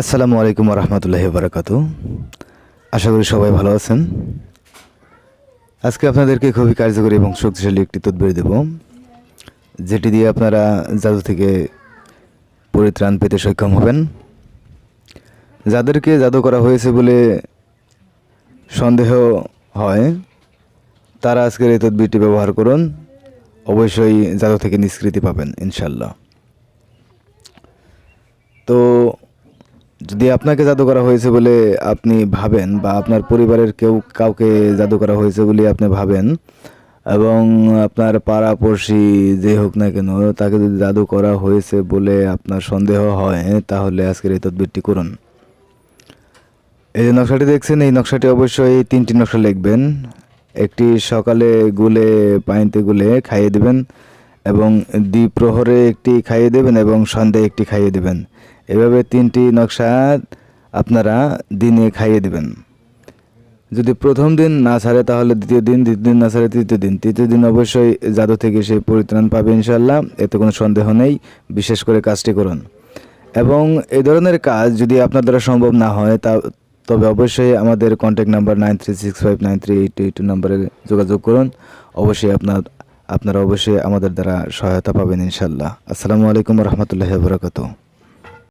আসসালামু আলাইকুম রহমতুল্লাহি বারাকাত আশা করি সবাই ভালো আছেন। আজকে আপনাদেরকে খুবই কার্যকরী এবং শক্তিশালী একটি তদবির দেব, যেটি দিয়ে আপনারা জাদু থেকে পরিত্রাণ পেতে সক্ষম হবেন। যাদেরকে জাদু করা হয়েছে বলে সন্দেহ হয়, তারা আজকের এই তদবিরটি ব্যবহার করুন। অবশ্যই জাদু থেকে নিষ্কৃতি পাবেন ইনশাল্লাহ তো যদি আপনাকে জাদু করা হয়েছে বলে আপনি ভাবেন বা আপনার পরিবারের কেউ কাউকে জাদু করা হয়েছে বলে আপনি ভাবেন এবং আপনার পাড়াপড়শি যে হোক না কেন তাকে যদি জাদু করা হয়েছে বলে আপনার সন্দেহ হয়, তাহলে আজকের এই তদবিরটি করুন। এই যে নকশাটি দেখছেন, এই নকশাটি অবশ্যই তিনটি নকশা লিখবেন। একটি সকালে গুলে, পানিতে গুলে খাইয়ে দেবেন। এবং দ্বিপ্রহরে একটি খাইয়ে দেবেন এবং সন্ধ্যায় একটি খাইয়ে দেবেন। এভাবে তিনটি নকশা আপনারা দিনে খাইয়ে দেবেন। যদি প্রথম দিন না ছাড়ে, তাহলে দ্বিতীয় দিন দ্বিতীয় দিন না ছাড়ে, তৃতীয় দিন। তৃতীয় দিন অবশ্যই জাদু থেকে সেই পরিত্রাণ পাবে ইনশাল্লাহ এতে কোনো সন্দেহ নেই। বিশেষ করে কাজটি করুন। এবং এই ধরনের কাজ যদি আপনার দ্বারা সম্ভব না হয়, তা তবে অবশ্যই আমাদের contact number nine three six five nine three eight eight two নাম্বারে যোগাযোগ করুন। অবশ্যই আপনার আপনারা অবশ্যই আমাদের দ্বারা সহায়তা পাবেন ইনশাল্লাহ আসসালামু আলাইকুম রহমতুল্লাহ বরকত